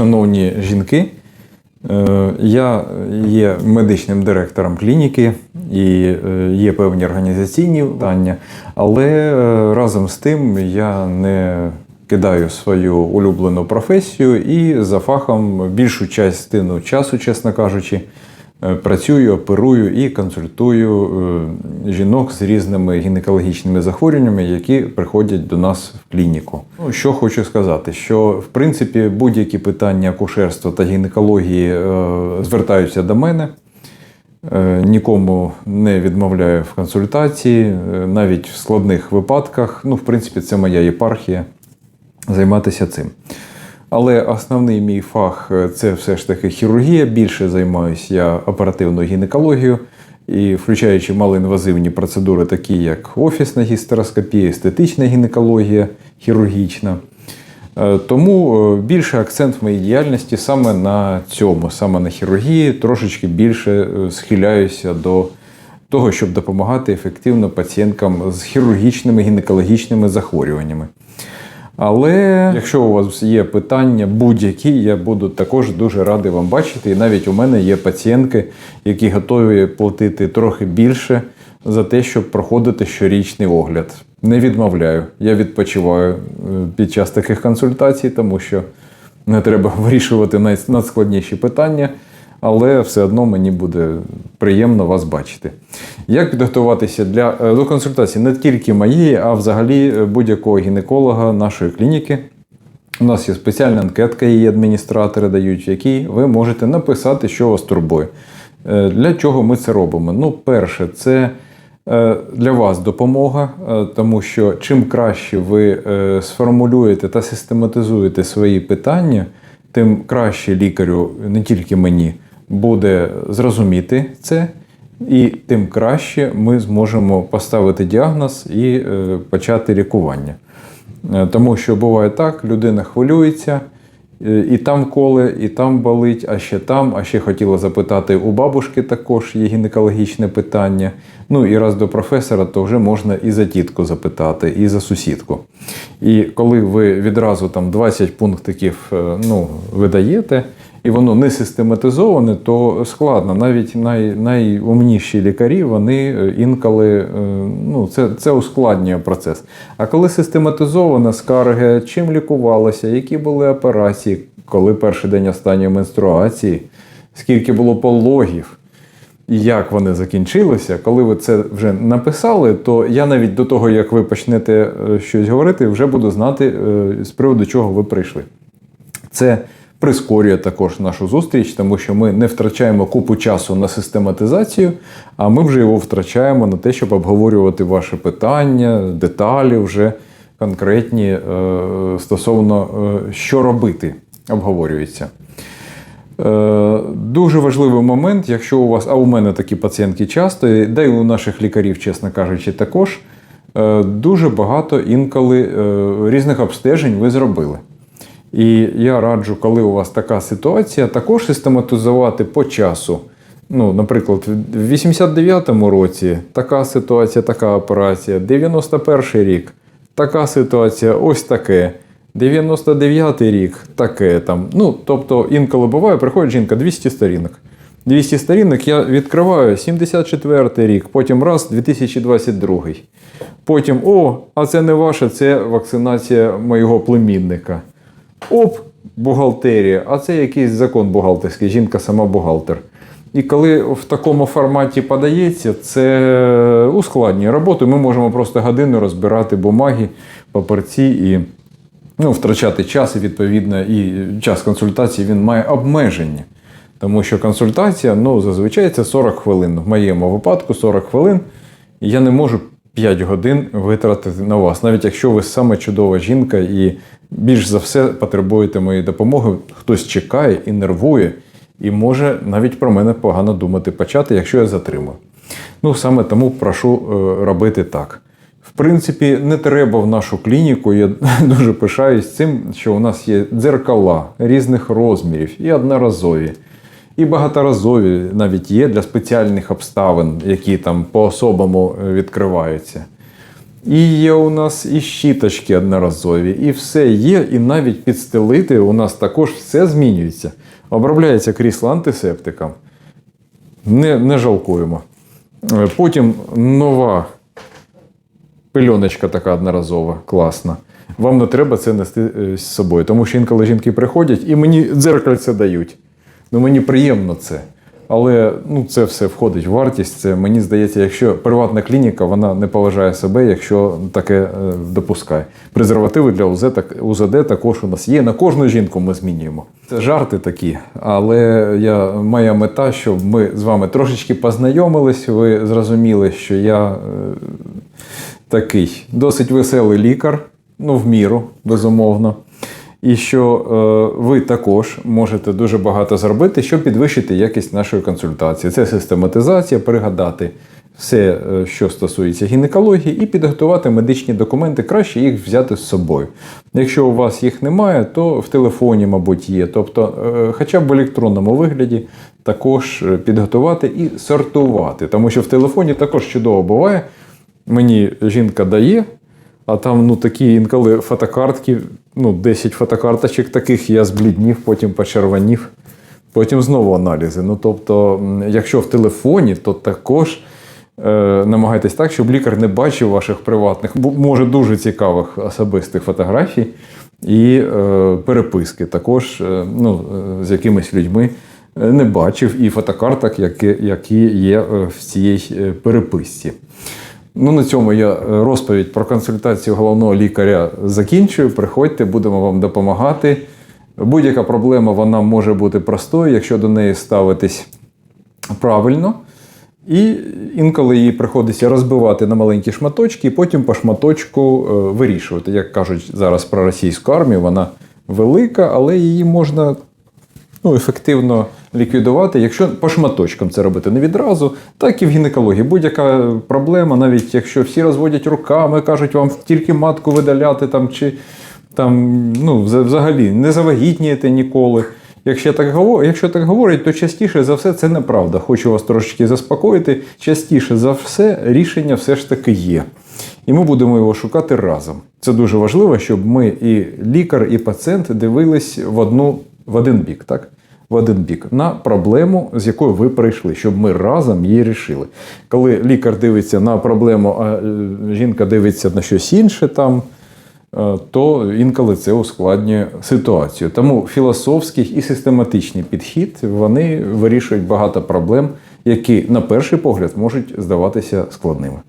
Шановні жінки, е, я є медичним директором клініки і е, є певні організаційні питання, але е, разом з тим я не кидаю свою улюблену професію і за фахом більшу частину часу, чесно кажучи, працюю, оперую і консультую е, жінок з різними гінекологічними захворюваннями, які приходять до нас в клініку. Ну, що хочу сказати, що в принципі будь-які питання акушерства та гінекології е, звертаються до мене. Е, Нікому не відмовляю в консультації, е, навіть в складних випадках. Ну, в принципі, це моя єпархія займатися цим. Але основний мій фах е, це все ж таки хірургія. Більше займаюся я оперативною гінекологією, і включаючи малоінвазивні процедури, такі як офісна гістероскопія, естетична гінекологія хірургічна. Е, Тому е, більше акцент в моїй діяльності саме на цьому, саме на хірургії, трошечки більше схиляюся до того, щоб допомагати ефективно пацієнткам з хірургічними гінекологічними захворюваннями. Але якщо у вас є питання будь-які, я буду також дуже радий вам бачити. І навіть у мене є пацієнтки, які готові платити трохи більше за те, щоб проходити щорічний огляд. Не відмовляю. Я відпочиваю е, під час таких консультацій, тому що не треба вирішувати най- надскладніші питання, але все одно мені буде приємно вас бачити. Як підготуватися для, е, до консультації не тільки моєї, а взагалі е, будь-якого гінеколога нашої клініки? У нас є спеціальна анкетка, її адміністратори дають, в якій ви можете написати, що вас турбує. Е, Для чого ми це робимо? Ну, перше, це для вас допомога, тому що чим краще ви сформулюєте та систематизуєте свої питання, тим краще лікарю, не тільки мені, буде зрозуміти це, і тим краще ми зможемо поставити діагноз і е, почати лікування. Е, Тому що буває так, людина хвилюється, е, і там коле, і там болить, а ще там, а ще хотіла запитати у бабушки також є гінекологічне питання. Ну і раз до професора, то вже можна і за тітку запитати, і за сусідку. І коли ви відразу там 20 пунктиків е, ну, видаєте, і воно не систематизоване, то складно. Навіть най, найумніші лікарі, вони е, інколи е, ну, це, це ускладнює процес. А коли систематизовано скарги, чим лікувалося, які були операції, коли перший день останньої менструації, скільки було пологів. І як вони закінчилися, коли ви це вже написали, то я навіть до того, як ви почнете е, щось говорити, вже буду знати, е, з приводу чого ви прийшли. Це прискорює також нашу зустріч, тому що ми не втрачаємо купу часу на систематизацію, а ми вже його втрачаємо на те, щоб обговорювати ваші питання, деталі вже конкретні е, стосовно що робити, обговорюється. Е, Дуже важливий момент, якщо у вас, а у мене такі пацієнтки часто, да й у наших лікарів, чесно кажучи, також е, дуже багато інколи е, різних обстежень ви зробили. І я раджу, коли у вас така ситуація, також систематизувати по часу. Ну, наприклад, в 89-му році така ситуація, така операція, 91-й рік, така ситуація, ось таке. 99-й рік таке там. Ну, тобто, інколи буває, приходить жінка 200 сторінок. 200 сторінок я відкриваю 74-й рік, потім раз 2022. Потім, о, а це не ваше, це вакцинація моєго племінника. Оп, бухгалтерія, а це якийсь закон бухгалтерський, жінка сама бухгалтер. І коли в такому форматі подається, це ускладнює роботу. Ми можемо просто годину розбирати бумаги, папірці і ну, втрачати час, і відповідно, і час консультації він має обмеження. Тому що консультація ну, зазвичай це 40 хвилин. В моєму випадку 40 хвилин. Я не можу 5 годин витратити на вас, навіть якщо ви саме чудова жінка і більш за все потребуєте моєї допомоги, хтось чекає і нервує, і може навіть про мене погано думати почати, якщо я затримую. Ну, саме тому прошу е, робити так. В принципі, не треба в нашу клініку. Я дуже пишаюсь цим, що у нас є дзеркала різних розмірів і одноразові, і багаторазові навіть є для спеціальних обставин, які там по-особому е, відкриваються. І є у нас і щіточки одноразові, і все є, і навіть підстелити у нас також все змінюється. Обробляється крісло антисептиком. Не, не жалкуємо. Е, Потім нова пильоночка така одноразова, класна. Вам не треба це нести е, з собою, тому що інколи жінки приходять і мені дзеркальце дають. Ну мені приємно це. Але ну, це все входить в вартість. Це мені здається, якщо приватна клініка вона не поважає себе, якщо таке е, допускає. Презервативи для УЗД, так, УЗД також у нас є. На кожну жінку ми змінюємо. Це жарти такі, але я, моя мета, щоб ми з вами трошечки познайомились, ви зрозуміли, що я е, такий досить веселий лікар, ну, в міру, безумовно. І що е, ви також можете дуже багато зробити, щоб підвищити якість нашої консультації. Це систематизація, пригадати все, е, що стосується гінекології, і підготувати медичні документи, краще їх взяти з собою. Якщо у вас їх немає, то в телефоні, мабуть, є. Тобто, е, хоча б в електронному вигляді також е, підготувати і сортувати. Тому що в телефоні також чудово буває. Мені жінка дає, а там ну, такі інколи фотокартки, ну, 10 фотокарточок таких, я збліднів, потім почервонів, потім знову аналізи. Ну, тобто, якщо в телефоні, то також е, намагайтесь так, щоб лікар не бачив ваших приватних, може дуже цікавих особистих фотографій і е, переписки. Також е, ну, е, з якимись людьми е, не бачив і фотокарток, які, які є в цій переписці. Ну, на цьому я е, розповідь про консультацію головного лікаря закінчую. Приходьте, будемо вам допомагати. Будь-яка проблема вона може бути простою, якщо до неї ставитись правильно. І інколи її приходиться розбивати на маленькі шматочки, і потім по шматочку е, вирішувати. Як кажуть зараз про російську армію, вона велика, але її можна ну, ефективно ліквідувати, якщо по шматочкам це робити не відразу, так і в гінекології. Будь-яка проблема, навіть якщо всі розводять руками, кажуть вам тільки матку видаляти там, чи там, ну, взагалі не завагітнієте ніколи. Якщо так, говор- якщо так говорять, то частіше за все це неправда. Хочу вас трошечки заспокоїти. Частіше за все рішення все ж таки є. І ми будемо його шукати разом. Це дуже важливо, щоб ми і лікар, і пацієнт дивились в одну в один бік, так? В один бік на проблему, з якою ви прийшли, щоб ми разом її рішили. Коли лікар дивиться на проблему, а е, жінка дивиться на щось інше там, е, то інколи це ускладнює ситуацію. Тому філософський і систематичний підхід вони вирішують багато проблем, які на перший погляд можуть здаватися складними.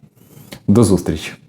До зустрічі!